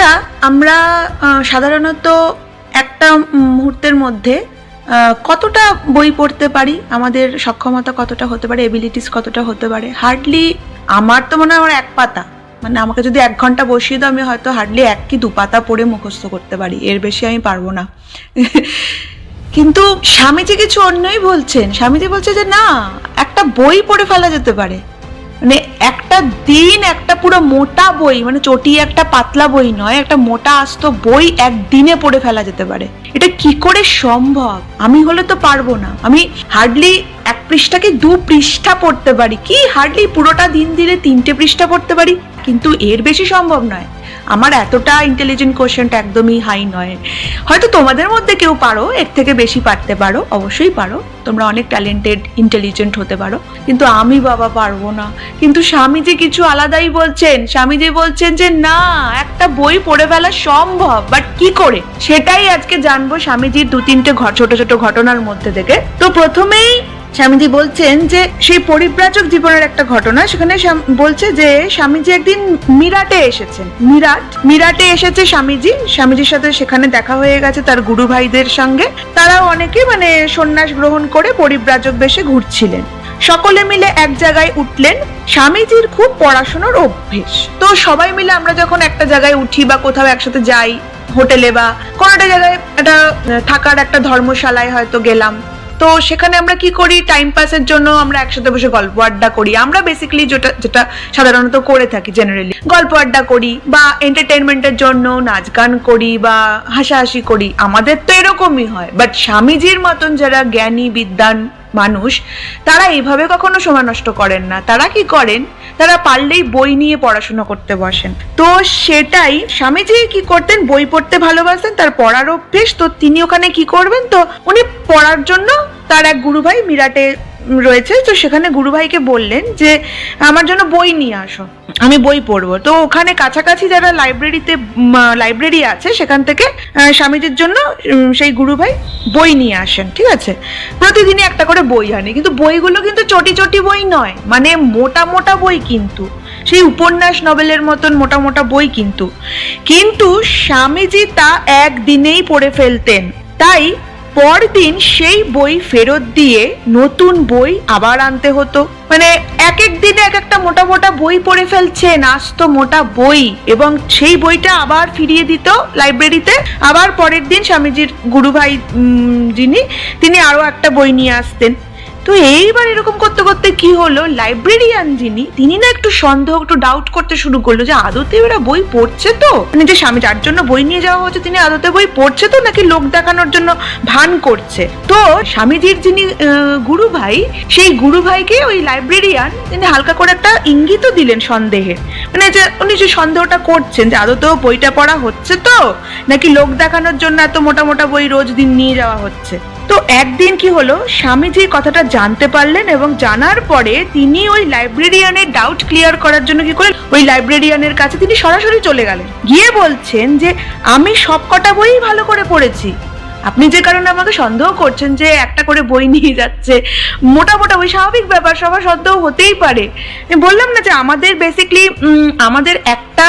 আচ্ছা আমরা সাধারণত একটা মুহূর্তের মধ্যে কতটা বই পড়তে পারি? আমাদের সক্ষমতা কতটা হতে পারে? এবিলিটিস কতটা হতে পারে? হার্ডলি আমার তো মনে হয় আমার এক পাতা। মানে আমাকে যদি এক ঘণ্টা বসিয়ে দাও, আমি হয়তো হার্ডলি এক কি দু পাতা পড়ে মুখস্থ করতে পারি। এর বেশি আমি পারব না। কিন্তু স্বামীজি কিছু অন্যই বলছেন। স্বামীজি বলছে যে, না, একটা বই পড়ে ফেলা যেতে পারে। একটা দিন একটা পুরো মোটা বই মানে চটি একটা পাতলা বই নয়, একটা মোটা আস্ত বই একদিনে পড়ে ফেলা যেতে পারে। এটা কি করে সম্ভব? আমি হলে তো পারব না। আমি হার্ডলি এক পৃষ্ঠাকে দু পৃষ্ঠা পড়তে পারি। কি হার্ডলি পুরোটা দিন দিলে তিনটে পৃষ্ঠা পড়তে পারি? কিন্তু এর বেশি সম্ভব নয়। আমার এতটা ইন্টেলিজেন্ট কোশ্চেনটা একদমই হাই নয়। হয়তো তোমাদের মধ্যে কেউ পারো, এর থেকে বেশি পারতে পারো, অবশ্যই পারো। তোমরা অনেক ট্যালেন্টেড ইন্টেলিজেন্ট হতে পারো। কিন্তু আমি বাবা পারব না। কিন্তু স্বামীজি কিছু আলাদাই বলছেন। স্বামীজি বলছেন যে, না, একটা বই পড়ে ফেলা সম্ভব বাট কি করে? সেটাই আজকে জানব স্বামীজির দু তিনটে ছোট ছোট ঘটনার মধ্যে থেকে। তো প্রথমেই স্বামীজি বলছেন যে সেই পরিব্রাজক জীবনের একটা ঘটনা, সেখানে বলছে যে স্বামীজি একদিন মিরাটে এসেছেন। মিরাট, মিরাটে এসেছে স্বামীজি। স্বামীজির সাথে সেখানে দেখা হয়ে গেছে তার গুরু ভাইদের সঙ্গে। তারাও অনেকে মানে সন্ন্যাস গ্রহণ করে পরিব্রাজক বেশে ঘুরছিলেন। সকলে মিলে এক জায়গায় উঠলেন। স্বামীজির খুব পড়াশোনার অভ্যেস। তো সবাই মিলে আমরা যখন একটা জায়গায় উঠি বা কোথাও একসাথে যাই, হোটেলে বা কোনো একটা জায়গায় একটা থাকার একটা ধর্মশালায় হয়তো গেলাম তো সেখানে আমরা কি করি? টাইম পাসের জন্য আমরা একসাথে বসে গল্প আড্ডা করি। আমরা বেসিক্যালি যেটা যেটা সাধারণত করে থাকি জেনারেলি গল্প আড্ডা করি বা এন্টারটেনমেন্টের জন্য নাচ গান করি বা হাসাহাসি করি। আমাদের তো এরকমই হয়। বাট স্বামীজির মতন যারা জ্ঞানী বিদ্যান মানুষ, তারা এইভাবে কখনো সময় নষ্ট করেন না। তারা কি করেন? তারা পারলেই বই নিয়ে পড়াশোনা করতে বসেন। তো সেটাই স্বামীজি কি করতেন? বই পড়তে ভালোবাসেন তার পড়ার অভ্যেস, তো তিনি ওখানে কি করবেন? তো উনি পড়ার জন্য তার এক গুরু ভাই মিরাটে রয়েছে, তো সেখানে গুরুভাইকে বললেন যে, আমার জন্য বই নিয়ে আসো, আমি বই পড়ব। তো ওখানে কাছাকাছি যারা লাইব্রেরিতে লাইব্রেরি আছে, সেখান থেকে স্বামীজির জন্য সেই গুরুভাই বই নিয়ে আসেন, ঠিক আছে? প্রতিদিনই একটা করে বই আনে, কিন্তু বইগুলো কিন্তু চটি চটি বই নয় মানে মোটা মোটা বই কিন্তু। সেই উপন্যাস নভেলের মতন মোটা মোটা বই কিন্তু। কিন্তু স্বামীজি তা একদিনেই পড়ে ফেলতেন। তাই পরদিন সেই বই ফেরত দিয়ে নতুন বই আবার আনতে হতো। মানে এক এক দিনে এক একটা মোটা মোটা বই পড়ে ফেলছেন আসতো মোটা বই। এবং সেই বইটা আবার ফিরিয়ে দিত লাইব্রেরিতে। আবার পরের দিন স্বামীজির গুরুভাই যিনি, তিনি আরও একটা বই নিয়ে আসতেন। তো এইবার এরকম করতে করতে কি হলো? লাইব্রেরিয়ান যিনি, তিনি না একটু সন্দেহ, একটু ডাউট করতে শুরু করল যে আদতে এরা বই পড়ছে তো? মানে যে স্বামী, যার জন্য বই নিয়ে যাওয়া হচ্ছে তিনি আদতে বই পড়ছে তো নাকি লোক দেখানোর জন্য ভান করছে? তো স্বামীজির যিনি গুরু ভাই সেই গুরু ভাইকে ওই লাইব্রেরিয়ান তিনি হালকা করে একটা ইঙ্গিতও দিলেন সন্দেহে। মানে যে উনি যে সন্দেহটা করছেন যে আদতেও বইটা পড়া হচ্ছে তো? নাকি লোক দেখানোর জন্য এত মোটা মোটা বই রোজ দিন নিয়ে যাওয়া হচ্ছে? তো একদিন কি হলো? স্বামীজি কথাটা জানতে পারলেন এবং জানার পরে তিনি ওই লাইব্রেরিয়ানের ডাউট ক্লিয়ার করার জন্য কি করলেন? ওই লাইব্রেরিয়ানের কাছে তিনি সরাসরি চলে গেলেন। গিয়ে বলছেন যে, আমি সব কটা বই ভালো করে পড়েছি। আপনি যে কারণে আমাকে সন্দেহ করছেন যে একটা করে বই নিয়ে যাচ্ছে, মোটা মোটা ওই স্বাভাবিক ব্যাপার, সবার সন্দেহ হতেই পারে। বললাম না যে আমাদের বেসিকলি আমাদের একটা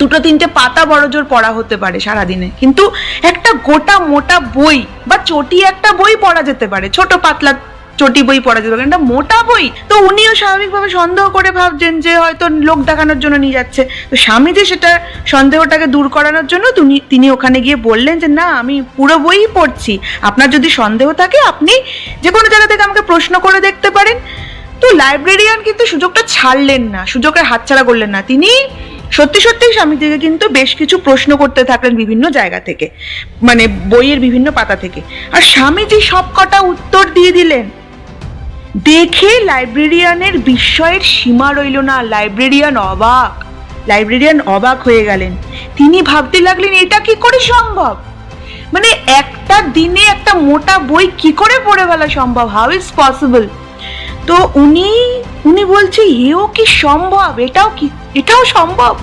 দুটো তিনটে পাতা বড় জোর পড়া হতে পারে সারাদিনে। কিন্তু একটা গোটা মোটা বই বা চটি একটা বই পড়া যেতে পারে। ছোট পাতলা চটি বই পড়া যেতে একটা মোটা বই তো উনিও স্বাভাবিকভাবে সন্দেহ করে ভাবছেন যে হয়তো লোক দেখানোর জন্য নিয়ে যাচ্ছে। তো স্বামীজি সেটা সন্দেহটাকে দূর করানোর জন্য তিনি তিনি ওখানে গিয়ে বললেন যে, না, আমি পুরো বইই পড়ছি। আপনার যদি সন্দেহ থাকে, আপনি যে কোনো জায়গা থেকে আমাকে প্রশ্ন করে দেখতে পারেন। তো লাইব্রেরিয়ান কিন্তু সুযোগটা ছাড়লেন না। সুযোগের হাতছাড়া করলেন না। তিনি সত্যি সত্যি স্বামীজিকে কিন্তু বেশ কিছু প্রশ্ন করতে থাকলেন বিভিন্ন জায়গা থেকে মানে বইয়ের বিভিন্ন পাতা থেকে। আর স্বামীজি সব কটা উত্তর দিয়ে দিলেন, দেখে লাইব্রেরিয়ানের বিস্ময়ের সীমা রইল না, লাইব্রেরিয়ান অবাক। লাইব্রেরিয়ান অবাক হয়ে গেলেন। তিনি ভাবতে লাগলেন, এটা কি করে সম্ভব? মানে একটা দিনে একটা মোটা বই কি করে পড়ে ফেলা সম্ভব? হাউ ইজ পসিবল তো উনি উনি বলছে, এও কি সম্ভব? এটাও কি, এটাও সম্ভব?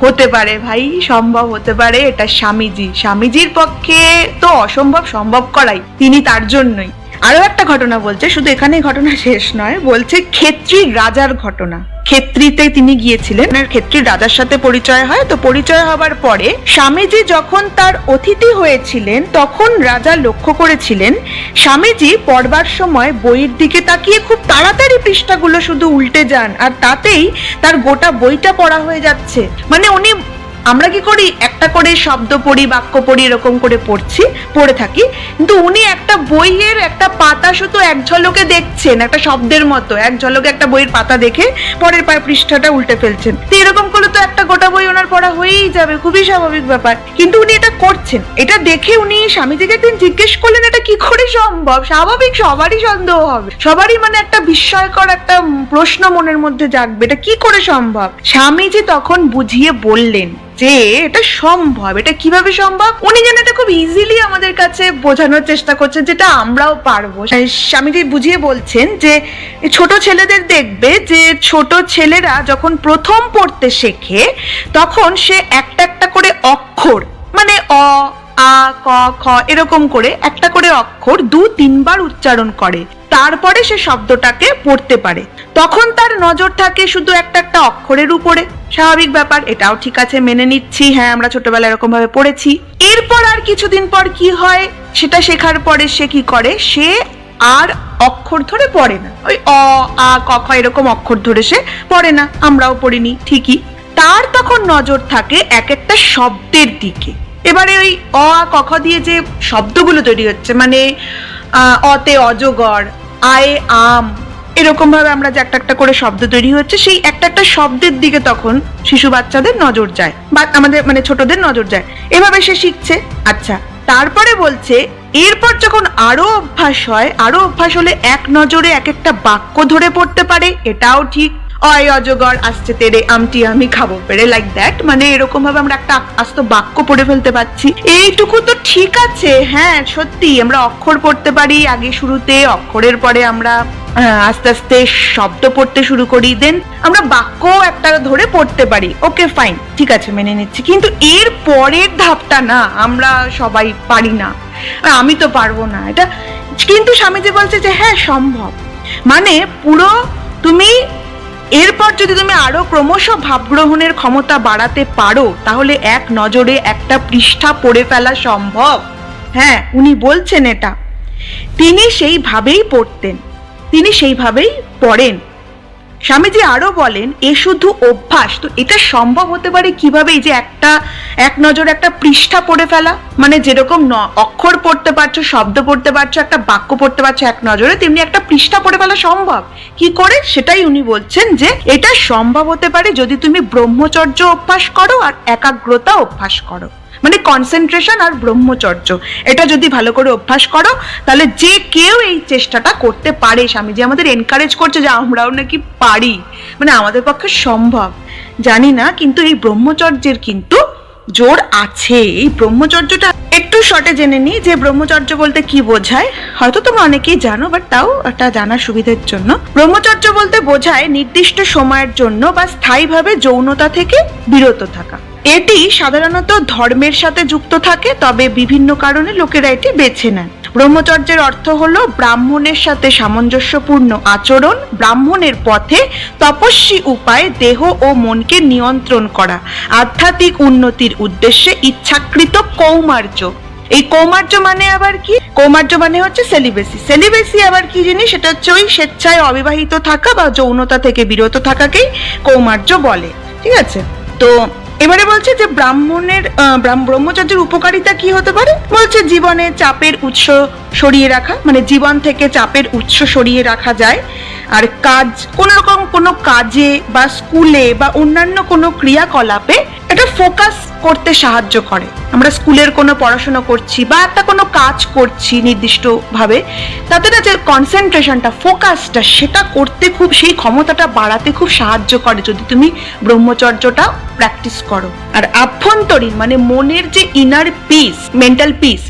হতে পারে ভাই, সম্ভব হতে পারে, এটা স্বামীজি। স্বামীজির পক্ষে তো অসম্ভব, সম্ভব করাই। তিনি তার জন্যই। আরও একটা ঘটনা বলছে, শুধু এখানেই ঘটনা শেষ নয়, বলছে ক্ষেত্রী রাজার ঘটনা। ক্ষেত্রীতে তিনি গিয়েছিলেন। ক্ষেত্রীর রাজার সাথে পরিচয় হয়। তো পরিচয় হবার পরে স্বামীজি যখন তার অতিথি হয়েছিলেন, তখন রাজা লক্ষ্য করেছিলেন, স্বামীজি পড়বার সময় বইয়ের দিকে তাকিয়ে খুব তাড়াতাড়ি পৃষ্ঠাগুলো শুধু উল্টে যান। আর তাতেই তার গোটা বইটা পড়া হয়ে যাচ্ছে। মানে উনি, আমরা কি করি? একটা করে শব্দ পড়ি, বাক্য পড়ি, এরকম করে পড়ছি, পড়ে থাকি। কিন্তু উনি একটা বইয়ের একটা পাতা শুধু এক ঝলকে দেখছেন, একটা শব্দের মতো। এক ঝলকে একটা বইয়ের পাতা দেখে পরের পায়ে পৃষ্ঠাটা উল্টে ফেলছেন। তো এরকম করলে তো একটা গোটা বই ওনার পড়া হয়েই যাবে, খুবই স্বাভাবিক ব্যাপার। কিন্তু উনি এটা করছেন। এটা দেখে উনি স্বামীজিকে একদিন জিজ্ঞেস করলেন, এটা কি করে সম্ভব? স্বাভাবিক, সবারই সন্দেহ হবে। সবারই মানে একটা বিস্ময়কর একটা প্রশ্ন মনের মধ্যে জাগবে, এটা কি করে সম্ভব? স্বামীজি তখন বুঝিয়ে বললেন যে এটা সম্ভব, এটা কীভাবে সম্ভব? উনি যেন এটা খুব ইজিলি আমাদের কাছে বোঝানোর চেষ্টা করছেন যেটা আমরাও পারব। স্বামীজি বুঝিয়ে বলছেন যে ছোট ছেলেদের দেখবে যে, ছোট ছেলেরা যখন প্রথম পড়তে শেখে, তখন সে একটা একটা করে অক্ষর মানে অ আ, ক, খ এরকম করে একটা করে অক্ষর দু, তিনবার উচ্চারণ করে। তারপরে সে শব্দটাকে পড়তে পারে। তখন তার নজর থাকে শুধু একটা একটা অক্ষরের উপরে। স্বাভাবিক ব্যাপার, এটাও ঠিক আছে, মেনে নিচ্ছি হ্যাঁ আমরা ছোটবেলায় এরকম ভাবে পড়েছি। এরপর আর কিছুদিন পর কি হয়, সেটা শেখার পরে সে কি করে? সে আর অক্ষর ধরে পড়ে না। ওই অ, আ, ক, খ এরকম অক্ষর ধরে সে পড়ে না। আমরাও পড়িনি, ঠিকই। তার তখন নজর থাকে এক একটা শব্দের দিকে। এবারে ওই অ, আ, ক, খ দিয়ে যে শব্দগুলো তৈরি হচ্ছে মানে অতে অজগর, আয়ে আম এরকম ভাবে আমরা যে একটা একটা করে শব্দ তৈরি হচ্ছে, সেই একটা একটা শব্দের দিকে তখন শিশু বাচ্চাদের নজর যায়, বা আমাদের মানে ছোটদের নজর যায়। এভাবে সে শিখছে। আচ্ছা তারপরে বলছে, এরপর যখন আরও অভ্যাস হয় আরও অভ্যাস হলে এক নজরে এক একটা বাক্য ধরে পড়তে পারে, এটাও ঠিক। অয় অজগর, আসছে তেরে, আমটি আমি খাব। পেরে লাইক দ্যাট মানে এরকম ভাবে আমরা একটা আস্ত বাক্য পড়ে ফেলতে পারছি। এইটুকু তো ঠিক আছে হ্যাঁ সত্যি, আমরা অক্ষর পড়তে পারি আগে শুরুতে, অক্ষরের পরে আমরা আস্তে আস্তে শব্দ পড়তে শুরু করি দেন আমরা বাক্য একটা ধরে পড়তে পারি। ওকে ফাইন ঠিক আছে, মেনে নিচ্ছি। কিন্তু এর পরের ধাপটা না, আমরা সবাই পারি না। আমি তো পারব না, এটা কিন্তু স্বামীজি বলছে যে হ্যাঁ সম্ভব। মানে পুরো তুমি এরপর যদি তুমি আরও ক্রমশ ভাবগ্রহণের ক্ষমতা বাড়াতে পারো, তাহলে এক নজরে একটা পৃষ্ঠা পড়ে ফেলা সম্ভব। হ্যাঁ উনি বলছেন এটা। তিনি সেইভাবেই পড়তেন। তিনি সেইভাবেই পড়েন। স্বামীজি আরও বলেন, এ শুধু অভ্যাস, তো এটা সম্ভব হতে পারে কীভাবে এই যে একটা, এক নজরে একটা পৃষ্ঠা পড়ে ফেলা? মানে যেরকম অক্ষর পড়তে পারছ, শব্দ পড়তে পারছ, একটা বাক্য পড়তে পারছ এক নজরে, তেমনি একটা পৃষ্ঠা পড়ে ফেলা সম্ভব। কি করে? সেটাই উনি বলছেন যে, এটা সম্ভব হতে পারে যদি তুমি ব্রহ্মচর্য অভ্যাস করো আর একাগ্রতা অভ্যাস করো। মানে কনসেন্ট্রেশন আর ব্রহ্মচর্য। এটা যদি ভালো করে অভ্যাস করো, তাহলে যে কেউ এই চেষ্টাটা করতে পারে স্বামীজি। আমাদের এনকারেজ করছে যে আমরাও নাকি পারি। মানে আমাদের পক্ষে সম্ভব। জানি না, কিন্তু এই ব্রহ্মচর্যের কিন্তু জোর আছে। এই ব্রহ্মচর্যটা একটু শর্টে জেনে নিই যে ব্রহ্মচর্য বলতে কি বোঝায়। হয়তো তোমরা অনেকেই জানো বাট তাও এটা জানার সুবিধার জন্য। ব্রহ্মচর্য বলতে বোঝায় নির্দিষ্ট সময়ের জন্য বা স্থায়ীভাবে যৌনতা থেকে বিরত থাকা। এটি সাধারণত ধর্মের সাথে যুক্ত থাকে, তবে বিভিন্ন কারণে লোকেরা এটি বেছে নেন। ব্রহ্মচর্যের অর্থ হলো ব্রাহ্মণের সাথে সামঞ্জস্যপূর্ণ আচরণ, ব্রাহ্মণের পথে তপস্বী উপায়ে, দেহ ও মনকে নিয়ন্ত্রণ করা, আধ্যাত্মিক উন্নতির উদ্দেশ্যে ইচ্ছাকৃত কৌমার্য। এই কৌমার্য মানে আবার কি? কৌমার্য মানে হচ্ছে সেলিবেসি সেলিবেসি আবার কি জিনিস? সেটা হচ্ছে ওই স্বেচ্ছায় অবিবাহিত থাকা বা যৌনতা থেকে বিরত থাকাকেই কৌমার্য বলে। ঠিক আছে? তো এবারে বলছে যে ব্রাহ্মণের ব্রহ্মচর্যের উপকারিতা কি হতে পারে? বলছে জীবনে চাপের উৎস সরিয়ে রাখা মানে জীবন থেকে চাপের উৎস সরিয়ে রাখা যায়। আর কাজ, কোনো রকম কোনো কাজে বা স্কুলে বা অন্যান্য কোনো ক্রিয়াকলাপে একটা ফোকাস করতে সাহায্য করে। আমরা স্কুলের কোনো পড়াশোনা করছি বা একটা কোনো কাজ করছি নির্দিষ্টভাবে, তাতে না যে কনসেন্ট্রেশনটা ফোকাসটা সেটা করতে খুব, সেই ক্ষমতাটা বাড়াতে খুব সাহায্য করে যদি তুমি ব্রহ্মচর্যটা প্র্যাকটিস করো। আর আভ্যন্তরীণ মানে মনের যে ইনার পিস মেন্টাল পিস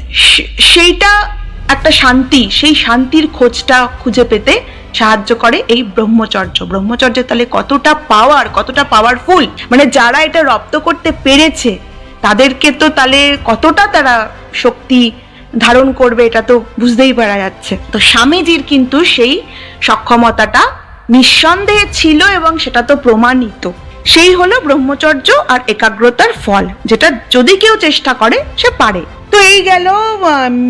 সেইটা একটা শান্তি, সেই শান্তির খোঁজটা খুঁজে পেতে সাহায্য করে এই ব্রহ্মচর্য। ব্রহ্মচর্য তাহলে কতটা পাওয়ার কতটা পাওয়ারফুল মানে যারা এটা রপ্ত করতে পেরেছে, তাদেরকে তো তাহলে কতটা তারা শক্তি ধারণ করবে এটা তো বুঝতেই পারা যাচ্ছে। তো স্বামীজির কিন্তু সেই সক্ষমতাটা নিঃসন্দেহে ছিল এবং সেটা তো প্রমাণিত। সেই হলো ব্রহ্মচর্য আর একাগ্রতার ফল, যেটা যদি কেউ চেষ্টা করে, সে পারে। তো এই গেল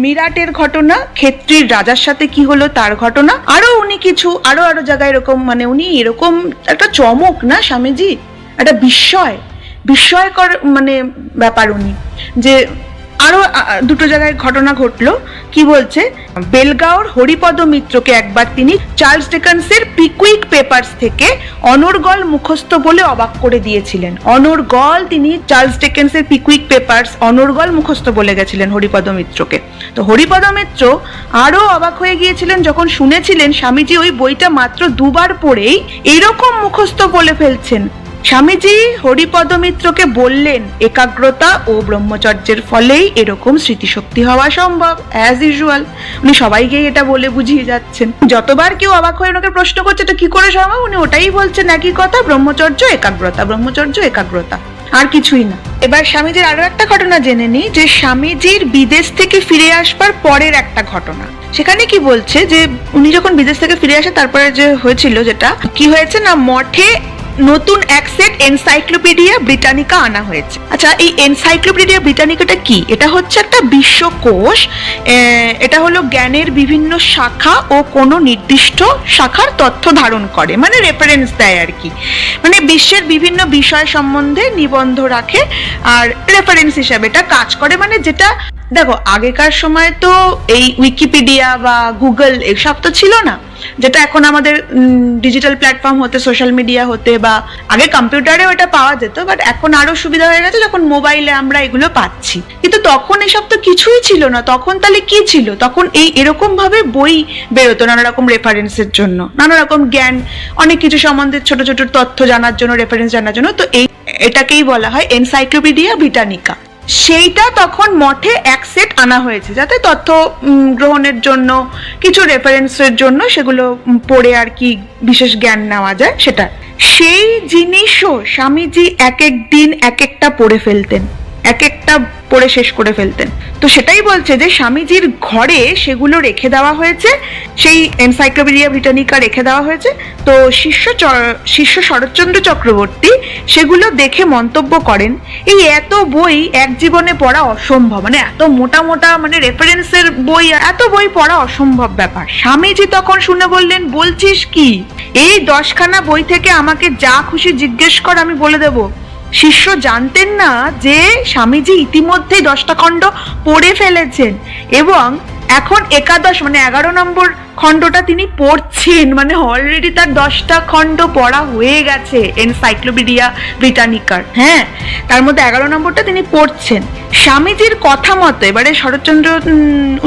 মিরাটের ঘটনা, ক্ষেত্রীর রাজার সাথে কি হলো তার ঘটনা, আরও উনি কিছু, আরও আরও জায়গায় এরকম মানে উনি এরকম একটা চমক না স্বামীজি? একটা বিস্ময়, বিস্ময়কর মানে ব্যাপার উনি, যে আরও আ, আ, দুটো জায়গায় ঘটনা ঘটলো। কি বলছে? বেলগাঁওর হরিপদ মিত্রকে একবার তিনি চার্লস ডেকান্সের পিকুইক পেপারস থেকে অনর্গল মুখস্থ বলে অবাক করে দিয়েছিলেন। অনর্গল তিনি চার্লস ডেকেন্সের পিকুইক পেপারস অনর্গল মুখস্থ বলে গেছিলেন হরিপদ মিত্রকে। তো হরিপদ মিত্র আরও অবাক হয়ে গিয়েছিলেন যখন শুনেছিলেন স্বামীজি ওই বইটা মাত্র দুবার পড়েই এরকম মুখস্থ বলে ফেলছেন। স্বামীজি হরিপদ মিত্রকে বললেন, একাগ্রতা ও ব্রহ্মচর্যের ফলেই এরকম স্মৃতিশক্তি হওয়া সম্ভব অ্যাজ ইউজুয়াল উনি সবাইকে এটা বলে বুঝিয়ে যাচ্ছেন। যতবার কেউ অবাক হয়ে ওনাকে প্রশ্ন করছে, এটা কি করে সম্ভব? উনি ওটাই বলছেন, একই কথা, ব্রহ্মচর্য, একাগ্রতা ব্রহ্মচর্য, একাগ্রতা, আর কিছুই না। এবার স্বামীজির আরও একটা ঘটনা জেনে নিই, যে স্বামীজির বিদেশ থেকে ফিরে আসবার পরের একটা ঘটনা। সেখানে কি বলছে যে, উনি যখন বিদেশ থেকে ফিরে আসে, তারপরে যে হয়েছিল যেটা, কি হয়েছে না, মঠে নতুন এক সেট এনসাইক্লোপিডিয়া ব্রিটানিকা আনা হয়েছে। আচ্ছা এই এনসাইক্লোপিডিয়া ব্রিটানিকাটা কি? এটা হচ্ছে একটা বিশ্বকোষ এটা হলো জ্ঞানের বিভিন্ন শাখা ও কোনো নির্দিষ্ট শাখার তথ্য ধারণ করে মানে রেফারেন্স দেয় আর কি। মানে বিশ্বের বিভিন্ন বিষয় সম্বন্ধে নিবন্ধ রাখে আর রেফারেন্স হিসাবে এটা কাজ করে মানে যেটা দেখো, আগেকার সময় তো এই উইকিপিডিয়া বা গুগল এসব তো ছিল না। যেটা এখন আমাদের ডিজিটাল প্ল্যাটফর্ম হতে সোশ্যাল মিডিয়া হতে বা আগে কম্পিউটারেও এটা পাওয়া যেত বাট এখন আরও সুবিধা হয়ে গেছে যখন মোবাইলে আমরা এগুলো পাচ্ছি। কিন্তু তখন এসব তো কিছুই ছিল না। তখন তাহলে কি ছিল? তখন এই এরকম ভাবে বই বেরোতো নানা রকম রেফারেন্সের জন্য, নানা রকম জ্ঞান, অনেক কিছু সম্বন্ধে ছোট ছোট তথ্য জানার জন্য রেফারেন্স জানার জন্য। তো এই, এটাকেই বলা হয় এনসাইক্লোপিডিয়া ব্রিটানিকা সেইটা তখন মঠে এক সেট আনা হয়েছে, যাতে তথ্য গ্রহণের জন্য, কিছু রেফারেন্সের জন্য সেগুলো পড়ে আর কি বিশেষ জ্ঞান নেওয়া যায় সেটা। সেই জিনিসও স্বামীজি এক এক দিন এক একটা পড়ে ফেলতেন। এক একটা পড়ে শেষ করে ফেলতেন। তো সেটাই বলছে যে স্বামীজির ঘরে সেগুলো রেখে দেওয়া হয়েছে, সেই এনসাইক্লোপিডিয়া ব্রিটানিকা রেখে দেওয়া হয়েছে। তো শিষ্য শিষ্য শরৎচন্দ্র চক্রবর্তী সেগুলো দেখে মন্তব্য করেন, এই এত বই এক জীবনে পড়া অসম্ভব মানে এত মোটা মোটা মানে রেফারেন্সের বই, এত বই পড়া অসম্ভব ব্যাপার। স্বামীজি তখন শুনে বললেন, বলছিস কি? এই দশখানা বই থেকে আমাকে যা খুশি জিজ্ঞেস কর, আমি বলে দেবো। শিষ্য জানতেন না যে স্বামীজি ইতিমধ্যেই দশটা খণ্ড পড়ে ফেলেছেন এবং এখন একাদশ মানে এগারো নম্বর খণ্ডটা তিনি পড়ছেন মানে অলরেডি তার দশটা খণ্ড পড়া হয়ে গেছে এনসাইক্লোপিডিয়া ব্রিটানিকার হ্যাঁ তার মধ্যে এগারো নম্বরটা তিনি পড়ছেন। স্বামীজির কথা মতো, এবারে শরৎচন্দ্র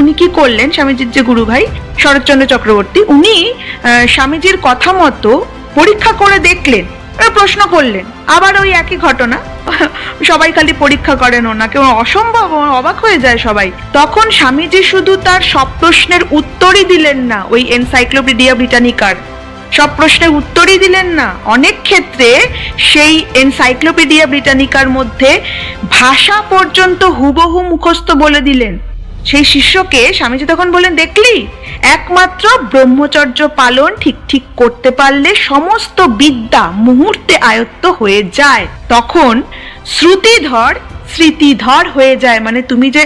উনি কি করলেন, স্বামীজির যে গুরু ভাই শরৎচন্দ্র চক্রবর্তী, উনি স্বামীজির কথা মতো পরীক্ষা করে দেখলেন। প্রশ্ন করলেন। আবার ওই একই ঘটনা? সবাই খালি পরীক্ষা করেন ওনাকে। অসম্ভব অবাক হয়ে যায় সবাই। তখন স্বামীজি শুধু তার সব প্রশ্নের উত্তরই দিলেন না, ওই এনসাইক্লোপিডিয়া ব্রিটানিকার। সব প্রশ্নের উত্তরই দিলেন না। অনেক ক্ষেত্রে সেই এনসাইক্লোপিডিয়া ব্রিটানিকার মধ্যে ভাষা পর্যন্ত হুবহু মুখস্থ বলে দিলেন। সেই শিষ্যকে স্বামীজি তখন বললেন, দেখলি? একমাত্র ব্রহ্মচর্য পালন ঠিক ঠিক করতে পারলে সমস্ত বিদ্যা মুহূর্তে আয়ত্ত হয়ে যায়। তখন শ্রুতিধর স্মৃতিধর হয়ে যায়। মানে তুমি যে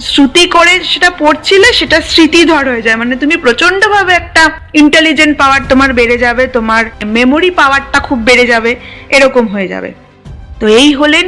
শ্রুতি করে সেটা পড়ছিলে, সেটা স্মৃতিধর হয়ে যায়। মানে তুমি প্রচন্ডভাবে একটা ইন্টেলিজেন্ট পাওয়ার তোমার বেড়ে যাবে, তোমার মেমোরি পাওয়ারটা খুব বেড়ে যাবে, এরকম হয়ে যাবে। তো এই হলেন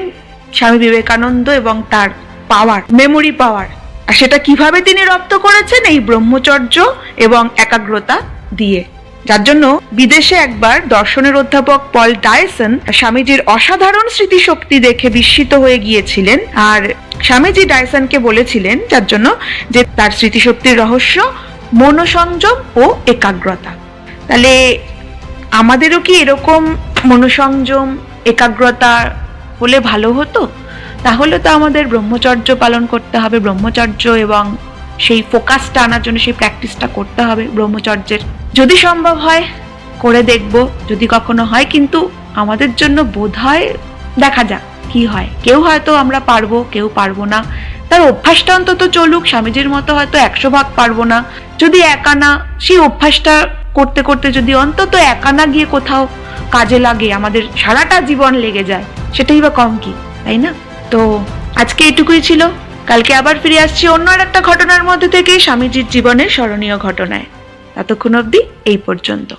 স্বামী বিবেকানন্দ এবং তার পাওয়ার মেমোরি পাওয়ার আর সেটা কীভাবে তিনি রপ্ত করেছেন এই ব্রহ্মচর্য এবং একাগ্রতা দিয়ে? যার জন্য বিদেশে একবার দর্শনের অধ্যাপক পল ডায়সন স্বামীজির অসাধারণ স্মৃতিশক্তি দেখে বিস্মিত হয়ে গিয়েছিলেন। আর স্বামীজি ডায়সনকে বলেছিলেন যার জন্য যে তার স্মৃতিশক্তির রহস্য মনোসংযম ও একাগ্রতা। তাহলে আমাদেরও কি এরকম মনোসংযম, একাগ্রতা হলে ভালো হতো? তাহলে তো আমাদের ব্রহ্মচর্য পালন করতে হবে, ব্রহ্মচর্য এবং সেই ফোকাসটা আনার জন্য সেই প্র্যাকটিসটা করতে হবে ব্রহ্মচর্যের। যদি সম্ভব হয়, করে দেখব। যদি কখনো হয়, কিন্তু আমাদের জন্য বোধ হয় দেখা যাক কি হয়। কেউ হয়তো আমরা পারব, কেউ পারব না। তার অভ্যাসটা অন্তত চলুক, স্বামীজির মতো হয়তো একশো ভাগ পারব না। যদি একা না, সেই অভ্যাসটা করতে করতে যদি অন্তত একা না গিয়ে কোথাও কাজে লাগে, আমাদের সারাটা জীবন লেগে যায়, সেটাই বা কম কি, তাই না? তো আজকে এটুকুই ছিল। কালকে আবার ফিরে আসছি অন্য আর একটা ঘটনার মধ্যে থেকে স্বামীজির জীবনের স্মরণীয় ঘটনায়। ততক্ষণ অবধি এই পর্যন্ত।